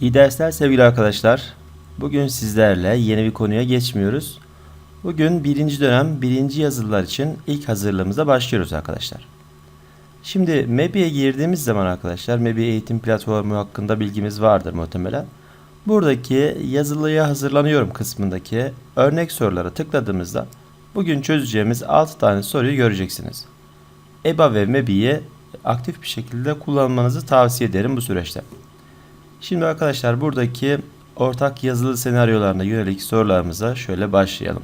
İyi dersler sevgili arkadaşlar. Bugün sizlerle yeni bir konuya geçmiyoruz. Bugün birinci dönem birinci yazılılar için ilk hazırlığımıza başlıyoruz arkadaşlar. Şimdi MEBİ'ye girdiğimiz zaman arkadaşlar MEBİ eğitim platformu hakkında bilgimiz vardır muhtemelen. Buradaki yazılıya hazırlanıyorum kısmındaki örnek sorulara tıkladığımızda bugün çözeceğimiz 6 tane soruyu göreceksiniz. EBA ve MEBİ'yi aktif bir şekilde kullanmanızı tavsiye ederim bu süreçte. Şimdi arkadaşlar buradaki ortak yazılı senaryolarına yönelik sorularımıza şöyle başlayalım.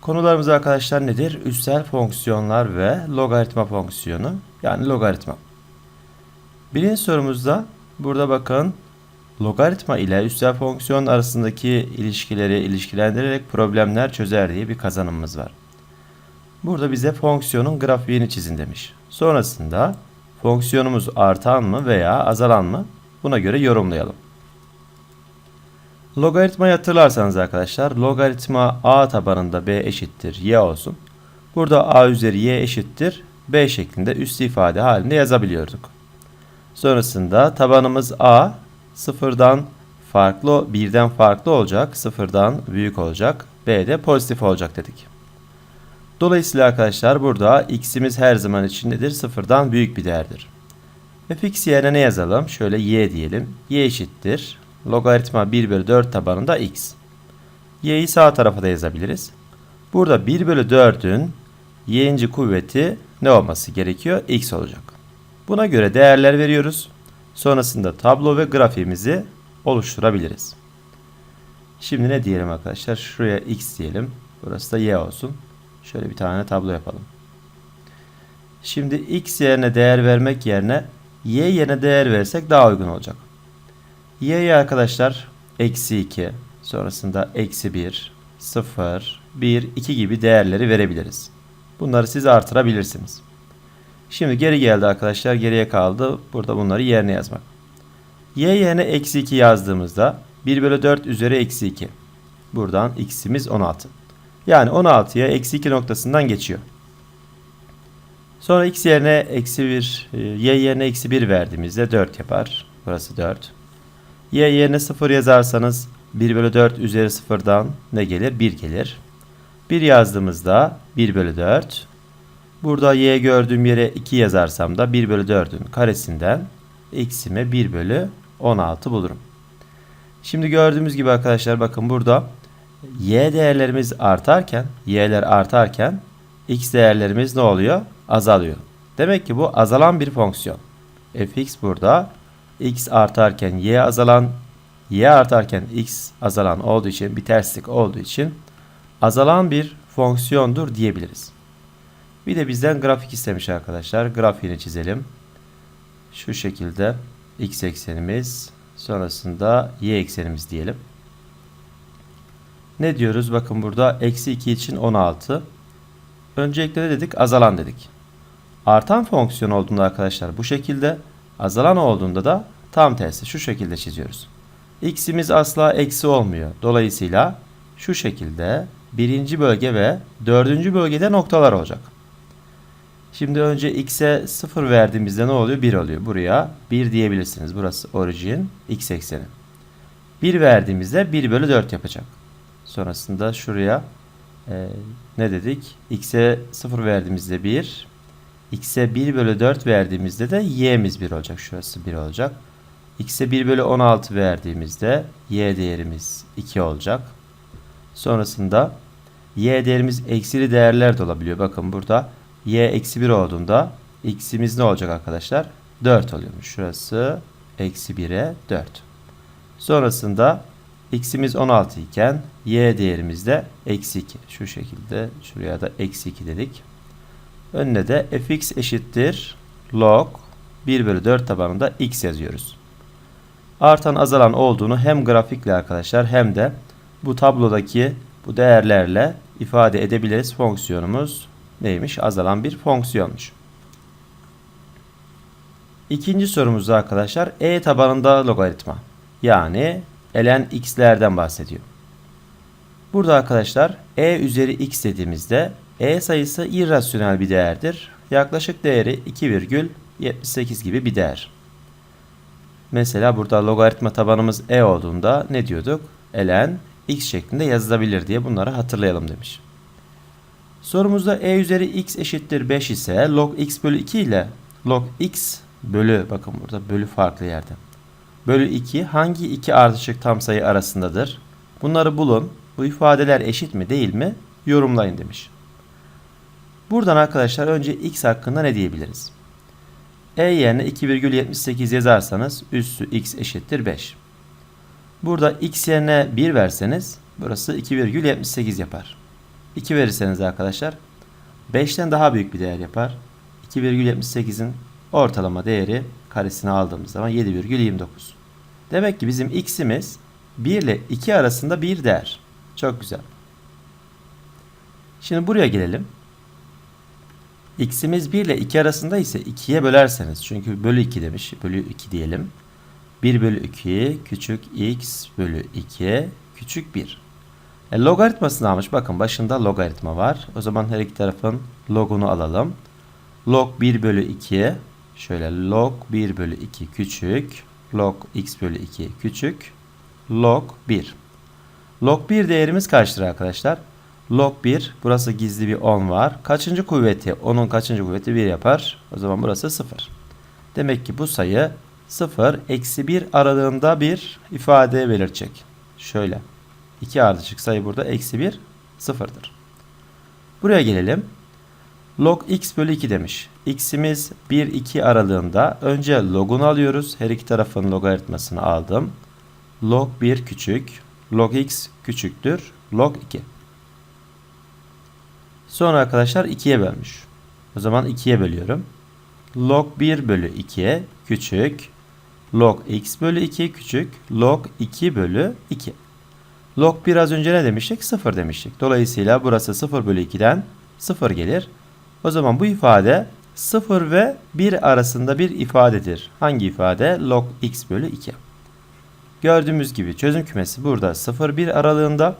Konularımız arkadaşlar nedir? Üstel fonksiyonlar ve logaritma fonksiyonu yani logaritma. Birinci sorumuzda burada bakın logaritma ile üstel fonksiyon arasındaki ilişkileri ilişkilendirerek problemler çözer diye bir kazanımımız var. Burada bize fonksiyonun grafiğini çizin demiş. Sonrasında fonksiyonumuz artan mı veya azalan mı? Buna göre yorumlayalım. Logaritmayı hatırlarsanız arkadaşlar logaritma a tabanında b eşittir y olsun. Burada a üzeri y eşittir b şeklinde üst ifade halinde yazabiliyorduk. Sonrasında tabanımız a sıfırdan farklı birden farklı olacak sıfırdan büyük olacak b de pozitif olacak dedik. Dolayısıyla arkadaşlar burada x'imiz her zaman için nedir? Sıfırdan büyük bir değerdir. fx yerine ne yazalım? Şöyle y diyelim. y eşittir. Logaritma 1 bölü 4 tabanında x. y'yi sağ tarafa da yazabiliriz. Burada 1 bölü 4'ün y'inci kuvveti ne olması gerekiyor? x olacak. Buna göre değerler veriyoruz. Sonrasında tablo ve grafiğimizi oluşturabiliriz. Şimdi ne diyelim arkadaşlar? Şuraya x diyelim. Burası da y olsun. Şöyle bir tane tablo yapalım. Şimdi x yerine değer vermek yerine y yerine değer versek daha uygun olacak. y'ye arkadaşlar eksi 2 sonrasında eksi 1 0 1 2 gibi değerleri verebiliriz. Bunları siz artırabilirsiniz. Şimdi geri geldi arkadaşlar geriye kaldı burada bunları yerine yazmak. y yerine eksi 2 yazdığımızda 1 bölü 4 üzeri eksi 2. Buradan x'imiz 16. Yani 16'ya eksi 2 noktasından geçiyor. Sonra x yerine eksi 1, y yerine eksi 1 verdiğimizde 4 yapar. Burası 4. y yerine 0 yazarsanız 1 bölü 4 üzeri 0'dan ne gelir? 1 gelir. 1 yazdığımızda 1 bölü 4. Burada y gördüğüm yere 2 yazarsam da 1 bölü 4'ün karesinden x'ime 1 bölü 16 bulurum. Şimdi gördüğümüz gibi arkadaşlar bakın burada y değerlerimiz artarken, y'ler artarken x değerlerimiz ne oluyor? Azalıyor. Demek ki bu azalan bir fonksiyon. fx burada x artarken y azalan, y artarken x azalan olduğu için bir terslik olduğu için azalan bir fonksiyondur diyebiliriz. Bir de bizden grafik istemiş arkadaşlar. Grafiğini çizelim. Şu şekilde x eksenimiz sonrasında y eksenimiz diyelim. Ne diyoruz? Bakın burada eksi 2 için 16. Öncelikle ne dedik? Azalan dedik. Artan fonksiyon olduğunda arkadaşlar bu şekilde. Azalan olduğunda da tam tersi şu şekilde çiziyoruz. X'imiz asla eksi olmuyor. Dolayısıyla şu şekilde birinci bölge ve dördüncü bölgede noktalar olacak. Şimdi önce x'e 0 verdiğimizde ne oluyor? 1 oluyor. Buraya 1 diyebilirsiniz. Burası orijin x ekseni. 1 verdiğimizde 1 bölü 4 yapacak. Sonrasında şuraya e, ne dedik? X'e 0 verdiğimizde 1. X'e 1 bölü 4 verdiğimizde de y'miz 1 olacak. Şurası 1 olacak. X'e 1 bölü 16 verdiğimizde y değerimiz 2 olacak. Sonrasında y değerimiz eksili değerler de olabiliyor. Bakın burada y eksi 1 olduğunda x'imiz ne olacak arkadaşlar? 4 oluyormuş. Şurası eksi 1'e 4. Sonrasında x'imiz 16 iken y değerimiz de eksi 2. Şu şekilde şuraya da eksi 2 dedik. Önüne de fx eşittir log 1 bölü 4 tabanında x yazıyoruz. Artan azalan olduğunu hem grafikle arkadaşlar hem de bu tablodaki bu değerlerle ifade edebiliriz. Fonksiyonumuz neymiş? Azalan bir fonksiyonmuş. İkinci sorumuzda arkadaşlar e tabanında logaritma. Yani ln x'lerden bahsediyor. Burada arkadaşlar e üzeri x dediğimizde e sayısı irrasyonel bir değerdir. Yaklaşık değeri 2,78 gibi bir değer. Mesela burada logaritma tabanımız e olduğunda ne diyorduk? ln x şeklinde yazılabilir diye bunları hatırlayalım demiş. Sorumuzda e üzeri x eşittir 5 ise log x bölü 2 ile log x bölü bakın burada bölü farklı yerde. Bölü 2 hangi iki ardışık tam sayı arasındadır? Bunları bulun. Bu ifadeler eşit mi değil mi? Yorumlayın demiş. Buradan arkadaşlar önce x hakkında ne diyebiliriz? E yerine 2,78 yazarsanız üssü x eşittir 5. Burada x yerine 1 verseniz burası 2,78 yapar. 2 verirseniz arkadaşlar 5'ten daha büyük bir değer yapar. 2,78'in ortalama değeri karesini aldığımız zaman 7,29. Demek ki bizim x'imiz 1 ile 2 arasında bir değer. Çok güzel. Şimdi buraya gelelim. x'imiz 1 ile 2 arasında ise 2'ye bölerseniz çünkü bölü 2 demiş. Bölü 2 diyelim. 1 bölü 2 küçük x bölü 2 küçük 1. E, logaritmasını almış. Bakın başında logaritma var. O zaman her iki tarafın logunu alalım. Log 1 bölü 2 şöyle log 1 bölü 2 küçük log x bölü 2 küçük log 1. Log 1 değerimiz kaçtır arkadaşlar? Log 1 burası gizli bir 10 var. Kaçıncı kuvveti? 10'un kaçıncı kuvveti 1 yapar? O zaman burası 0. Demek ki bu sayı 0 eksi 1 aralığında bir ifade belirtecek. Şöyle. 2 ardışık sayı burada eksi 1 sıfırdır. Buraya gelelim. Log x bölü 2 demiş. x'imiz 1-2 aralığında önce logunu alıyoruz. Her iki tarafın logaritmasını aldım. Log 1 küçük. Log x küçüktür. Log 2. Sonra arkadaşlar 2'ye bölmüş. O zaman 2'ye bölüyorum. Log 1 bölü 2 küçük. Log x bölü 2 küçük. Log 2 bölü 2. Log 1 az önce ne demiştik? 0 demiştik. Dolayısıyla burası 0 bölü 2'den 0 gelir. O zaman bu ifade 0 ve 1 arasında bir ifadedir. Hangi ifade? Log x bölü 2. Gördüğümüz gibi çözüm kümesi burada 0-1 aralığında.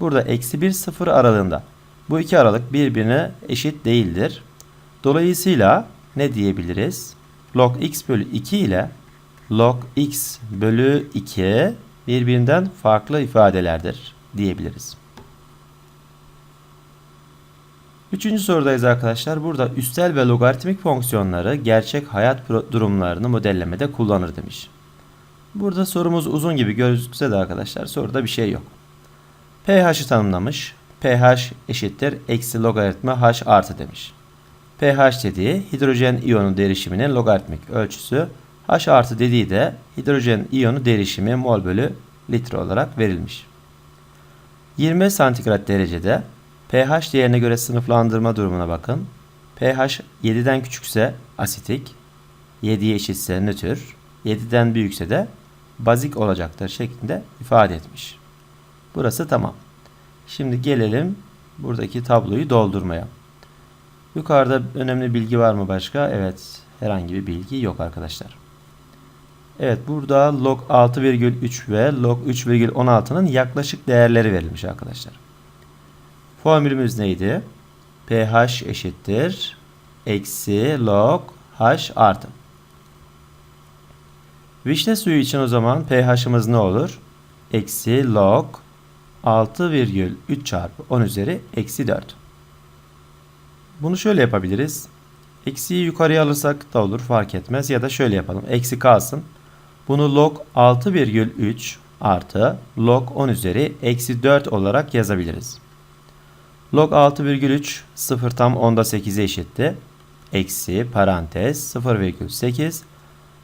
Burada eksi 1-0 aralığında. Bu iki aralık birbirine eşit değildir. Dolayısıyla ne diyebiliriz? Log x bölü 2 ile log x bölü 2 birbirinden farklı ifadelerdir diyebiliriz. Üçüncü sorudayız arkadaşlar. Burada üstel ve logaritmik fonksiyonları gerçek hayat durumlarını modellemede kullanır demiş. Burada sorumuz uzun gibi gözükse de arkadaşlar soruda bir şey yok. pH'ı tanımlamış. pH eşittir eksi logaritma h artı demiş. pH dediği hidrojen iyonu derişiminin logaritmik ölçüsü. H artı dediği de hidrojen iyonu derişimi mol bölü litre olarak verilmiş. 20 santigrat derecede pH değerine göre sınıflandırma durumuna bakın. pH 7'den küçükse asitik, 7'ye eşitse nötr, 7'den büyükse de bazik olacaktır şeklinde ifade etmiş. Burası tamam. Şimdi gelelim buradaki tabloyu doldurmaya. Yukarıda önemli bilgi var mı başka? Evet, herhangi bir bilgi yok arkadaşlar. Evet, burada log 6,3 ve log 3,16'nın yaklaşık değerleri verilmiş arkadaşlar. Formülümüz neydi? pH eşittir. Eksi log h artı. Vişne suyu için o zaman pH'ımız ne olur? Eksi log 6,3 çarpı 10 üzeri eksi 4. Bunu şöyle yapabiliriz. Eksiyi yukarıya alırsak da olur fark etmez. Ya da şöyle yapalım. Eksi kalsın. Bunu log 6,3 artı log 10 üzeri eksi 4 olarak yazabiliriz. Log 6,3 0 tam 10'da 8'e eşitti. Eksi parantez 0,8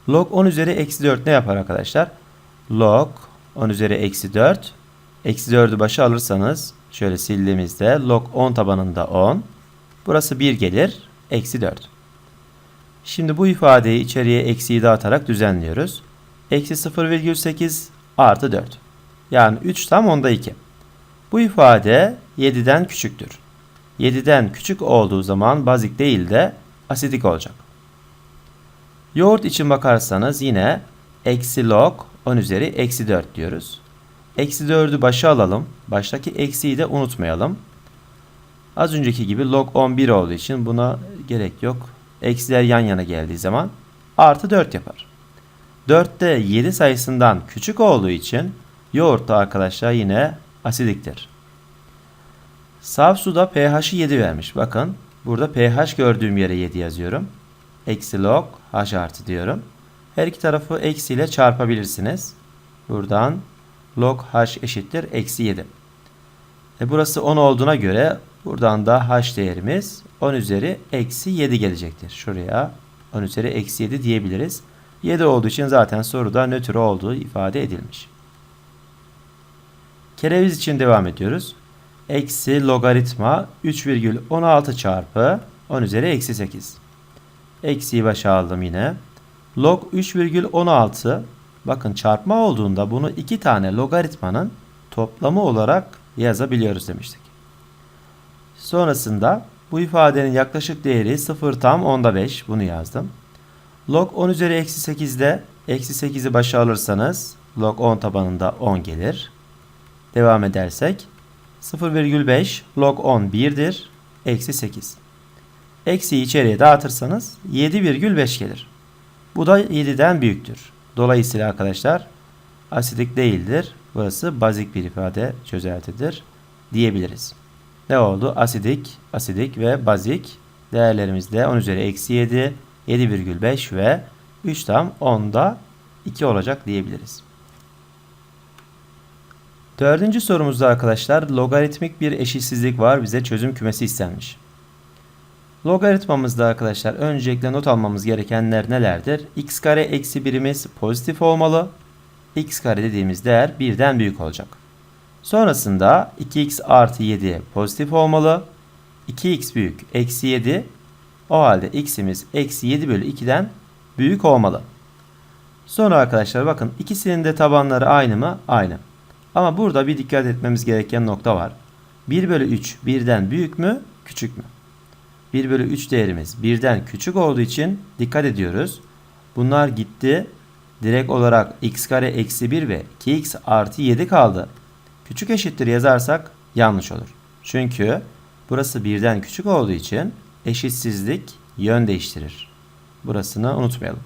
Log 10 üzeri eksi 4 ne yapar arkadaşlar? Log 10 üzeri eksi 4. Eksi 4'ü başa alırsanız şöyle sildiğimizde log 10 tabanında 10. Burası 1 gelir. Eksi 4. Şimdi bu ifadeyi içeriye eksiyi dağıtarak düzenliyoruz. Eksi 0,8 artı 4. Yani 3 tam onda 2. Bu ifade 7'den küçüktür. 7'den küçük olduğu zaman bazik değil de asidik olacak. Yoğurt için bakarsanız yine eksi log 10 üzeri eksi 4 diyoruz. Eksi 4'ü başa alalım. Baştaki eksiyi de unutmayalım. Az önceki gibi log 11 olduğu için buna gerek yok. Eksiler yan yana geldiği zaman artı 4 yapar. 4'te 7 sayısından küçük olduğu için yoğurt da arkadaşlar yine asidiktir. Saf suda pH'i 7 vermiş. Bakın burada pH gördüğüm yere 7 yazıyorum. Eksi log H artı diyorum. Her iki tarafı eksiyle çarpabilirsiniz. Buradan log H eşittir eksi 7. E burası 10 olduğuna göre buradan da H değerimiz 10 üzeri eksi 7 gelecektir. Şuraya 10 üzeri eksi 7 diyebiliriz. 7 olduğu için zaten soruda nötr olduğu ifade edilmiş. Kereviz için devam ediyoruz. Eksi logaritma 3,16 çarpı 10 üzeri eksi 8. Eksiyi başa aldım yine. Log 3,16 bakın çarpma olduğunda bunu iki tane logaritmanın toplamı olarak yazabiliyoruz demiştik. Sonrasında bu ifadenin yaklaşık değeri 0 tam onda 5 bunu yazdım. Log 10 üzeri eksi 8'de eksi 8'i başa alırsanız log 10 tabanında 10 gelir. Devam edersek 0,5 log 10 1'dir. Eksi 8. Eksiyi içeriye dağıtırsanız 7,5 gelir. Bu da 7'den büyüktür. Dolayısıyla arkadaşlar asidik değildir. Burası bazik bir ifade çözeltidir diyebiliriz. Ne oldu? Asidik, asidik ve bazik değerlerimizde 10 üzeri eksi 7, 7,5 ve 3 tam 10'da 2 olacak diyebiliriz. Dördüncü sorumuzda arkadaşlar logaritmik bir eşitsizlik var. Bize çözüm kümesi istenmiş. Logaritmamızda arkadaşlar öncelikle not almamız gerekenler nelerdir? x kare eksi birimiz pozitif olmalı. x kare dediğimiz değer birden büyük olacak. Sonrasında 2x artı 7 pozitif olmalı. 2x büyük eksi 7. O halde x'imiz eksi 7 bölü 2'den büyük olmalı. Sonra arkadaşlar bakın ikisinin de tabanları aynı mı? Aynı. Ama burada bir dikkat etmemiz gereken nokta var. 1 bölü 3 birden büyük mü? Küçük mü? 1 bölü 3 değerimiz birden küçük olduğu için dikkat ediyoruz. Bunlar gitti. Direkt olarak x kare eksi 1 ve 2x artı 7 kaldı. Küçük eşittir yazarsak yanlış olur. Çünkü burası birden küçük olduğu için eşitsizlik yön değiştirir. Burasını unutmayalım.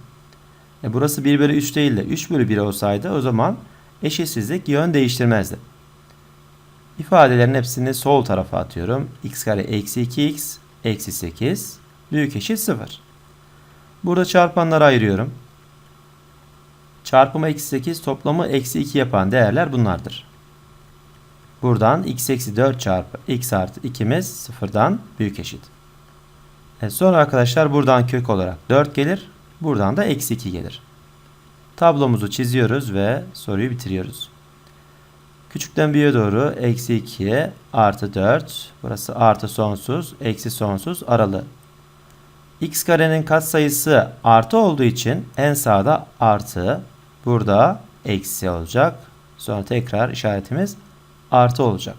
E burası 1 bölü 3 değil de 3 bölü 1 olsaydı o zaman eşitsizlik yön değiştirmezdi. İfadelerin hepsini sol tarafa atıyorum. x kare eksi 2x eksi 8 büyük eşit 0. Burada çarpanları ayırıyorum. Çarpımı eksi 8 toplamı eksi 2 yapan değerler bunlardır. Buradan x eksi 4 çarpı x artı 2'miz sıfırdan büyük eşit. E sonra arkadaşlar buradan kök olarak 4 gelir. Buradan da eksi 2 gelir. Tablomuzu çiziyoruz ve soruyu bitiriyoruz. Küçükten büyüğe doğru eksi 2 artı 4. Burası artı sonsuz, eksi sonsuz aralı. x karenin katsayısı artı olduğu için en sağda artı. Burada eksi olacak. Sonra tekrar işaretimiz artı olacak.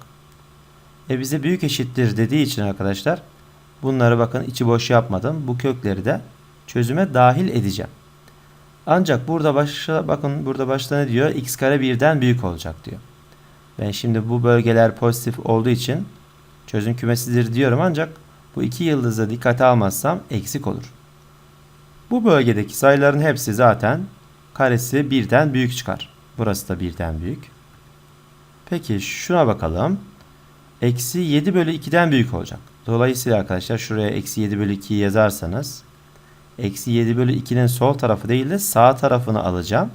E bize büyük eşittir dediği için arkadaşlar bunları bakın içi boş yapmadım. Bu kökleri de çözüme dahil edeceğim. Ancak burada başta bakın burada başta ne diyor? x kare birden büyük olacak diyor. Ben şimdi bu bölgeler pozitif olduğu için çözüm kümesidir diyorum ancak bu iki yıldızı dikkate almazsam eksik olur. Bu bölgedeki sayıların hepsi zaten karesi birden büyük çıkar. Burası da birden büyük. Peki şuna bakalım. Eksi 7 bölü 2'den büyük olacak. Dolayısıyla arkadaşlar şuraya eksi 7 bölü 2'yi yazarsanız eksi 7 bölü 2'nin sol tarafı değil de sağ tarafını alacağım.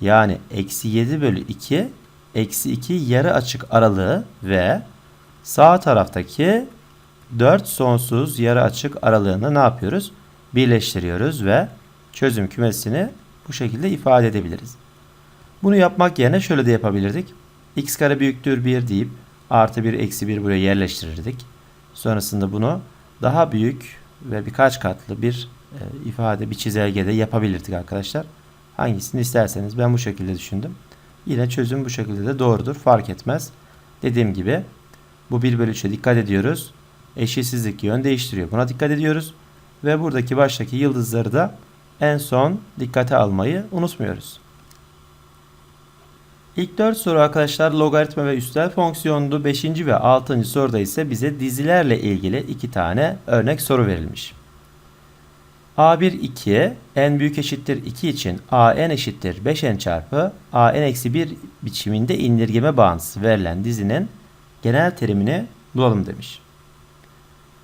Yani eksi 7 bölü 2 eksi 2 yarı açık aralığı ve sağ taraftaki 4 sonsuz yarı açık aralığını ne yapıyoruz? Birleştiriyoruz ve çözüm kümesini bu şekilde ifade edebiliriz. Bunu yapmak yerine şöyle de yapabilirdik. x kare büyüktür 1 deyip artı 1 eksi 1 buraya yerleştirirdik. Sonrasında bunu daha büyük ve birkaç katlı bir ifade bir çizelgede yapabilirdik arkadaşlar. Hangisini isterseniz ben bu şekilde düşündüm. Yine çözüm bu şekilde de doğrudur. Fark etmez. Dediğim gibi bu 1 bölü 3'e dikkat ediyoruz. Eşitsizlik yön değiştiriyor. Buna dikkat ediyoruz. Ve buradaki baştaki yıldızları da en son dikkate almayı unutmuyoruz. İlk 4 soru arkadaşlar logaritma ve üstel fonksiyondu. 5. ve 6. soruda ise bize dizilerle ilgili iki tane örnek soru verilmiş. A1 2 n büyük eşittir 2 için a n eşittir 5n çarpı a n eksi 1 biçiminde indirgeme bağıntısı verilen dizinin genel terimini bulalım demiş.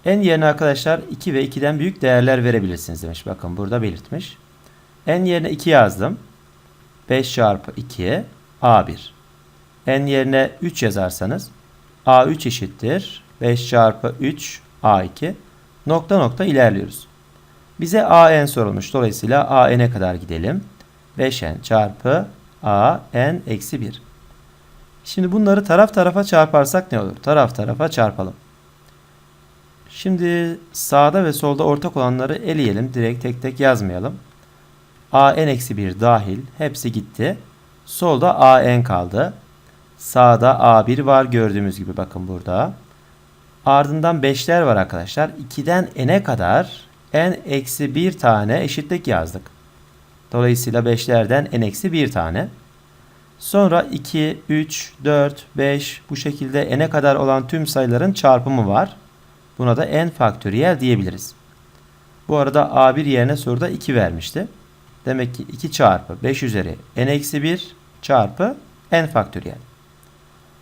n yerine arkadaşlar 2 ve 2'den büyük değerler verebilirsiniz demiş. Bakın burada belirtmiş. n yerine 2 yazdım. 5 çarpı 2 a1. n yerine 3 yazarsanız a3 eşittir 5 çarpı 3 a2 nokta nokta ilerliyoruz. Bize a n sorulmuş. Dolayısıyla a n'e kadar gidelim. 5n çarpı a n eksi 1. Şimdi bunları taraf tarafa çarparsak ne olur? Taraf tarafa çarpalım. Şimdi sağda ve solda ortak olanları eleyelim. Direkt tek tek yazmayalım. a n eksi 1 dahil. Hepsi gitti. Solda a n kaldı. Sağda a1 var gördüğümüz gibi bakın burada. Ardından 5'ler var arkadaşlar. 2'den n'e kadar n eksi 1 tane eşitlik yazdık. Dolayısıyla 5'lerden n eksi 1 tane. Sonra 2, 3, 4, 5 bu şekilde n'e kadar olan tüm sayıların çarpımı var. Buna da n faktöriyel diyebiliriz. Bu arada a1 yerine soruda 2 vermişti. Demek ki 2 çarpı 5 üzeri n eksi 1 çarpı n faktöriyel.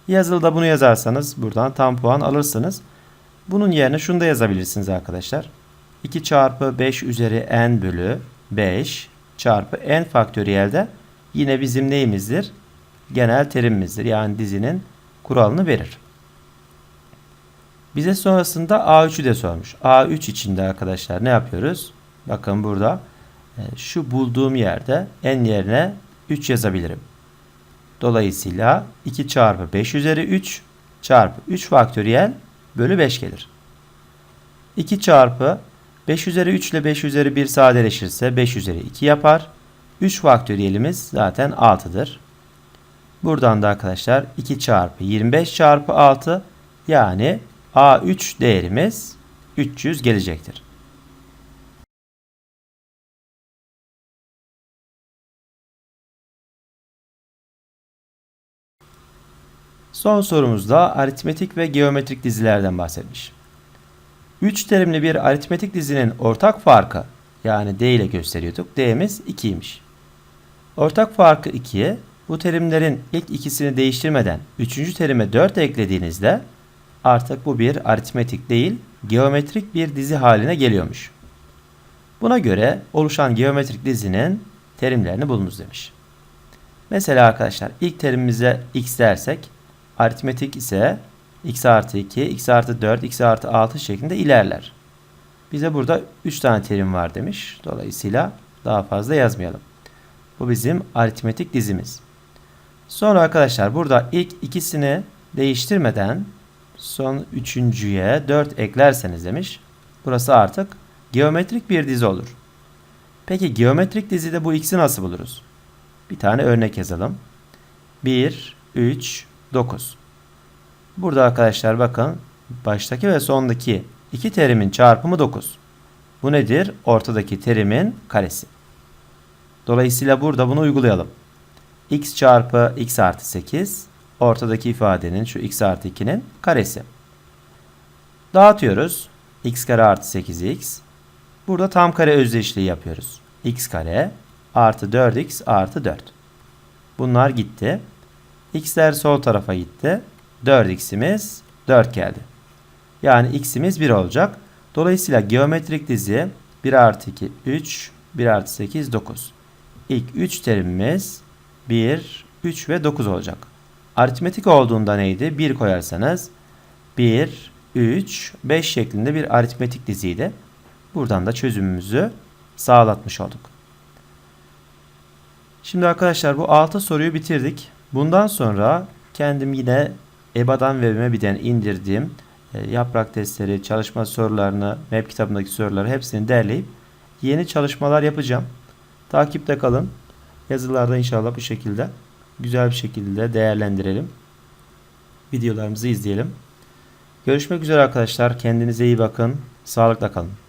Yazılıda bunu yazarsanız buradan tam puan alırsınız. Bunun yerine şunu da yazabilirsiniz arkadaşlar. 2 çarpı 5 üzeri n bölü 5 çarpı n faktöriyel de yine bizim neyimizdir? Genel terimimizdir. Yani dizinin kuralını verir. Bize sonrasında A3'ü de sormuş. A3 içinde arkadaşlar ne yapıyoruz? Bakın burada e, şu bulduğum yerde n yerine 3 yazabilirim. Dolayısıyla 2 çarpı 5 üzeri 3 çarpı 3 faktöriyel bölü 5 gelir. 2 çarpı 5 üzeri 3 ile 5 üzeri 1 sadeleşirse 5 üzeri 2 yapar. 3 faktöriyelimiz zaten 6'dır. Buradan da arkadaşlar 2 çarpı 25 çarpı 6 yani A3 değerimiz 300 gelecektir. Son sorumuzda aritmetik ve geometrik dizilerden bahsetmiş. 3 terimli bir aritmetik dizinin ortak farkı yani D ile gösteriyorduk. D'miz 2'ymiş. Ortak farkı 2'ye bu terimlerin ilk ikisini değiştirmeden 3. terime 4 eklediğinizde artık bu bir aritmetik değil geometrik bir dizi haline geliyormuş. Buna göre oluşan geometrik dizinin terimlerini bulunuz demiş. Mesela arkadaşlar ilk terimimize x dersek aritmetik ise x artı 2, x artı 4, x artı 6 şeklinde ilerler. Bize burada 3 tane terim var demiş. Dolayısıyla daha fazla yazmayalım. Bu bizim aritmetik dizimiz. Sonra arkadaşlar burada ilk ikisini değiştirmeden son üçüncüye 4 eklerseniz demiş. Burası artık geometrik bir dizi olur. Peki geometrik dizide bu x'i nasıl buluruz? Bir tane örnek yazalım. 1, 3, 9. Burada arkadaşlar bakın baştaki ve sondaki iki terimin çarpımı 9. Bu nedir? Ortadaki terimin karesi. Dolayısıyla burada bunu uygulayalım. x çarpı x artı 8 ortadaki ifadenin şu x artı 2'nin karesi. Dağıtıyoruz. x kare artı 8x. Burada tam kare özdeşliği yapıyoruz. x kare artı 4x artı 4. Bunlar gitti. x'ler sol tarafa gitti. 4x'imiz 4 geldi. Yani x'imiz 1 olacak. Dolayısıyla geometrik dizi 1 artı 2 3 1 artı 8 9. İlk 3 terimimiz 1, 3 ve 9 olacak. Aritmetik olduğunda neydi? 1 koyarsanız 1, 3, 5 şeklinde bir aritmetik diziydi. Buradan da çözümümüzü sağlatmış olduk. Şimdi arkadaşlar bu 6 soruyu bitirdik. Bundan sonra kendim yine EBA'dan ve MEBİ'den indirdiğim e, yaprak testleri, çalışma sorularını, MEB kitabındaki soruları hepsini derleyip yeni çalışmalar yapacağım. Takipte kalın. Yazılarda inşallah bu şekilde güzel bir şekilde değerlendirelim. Videolarımızı izleyelim. Görüşmek üzere arkadaşlar. Kendinize iyi bakın. Sağlıkla kalın.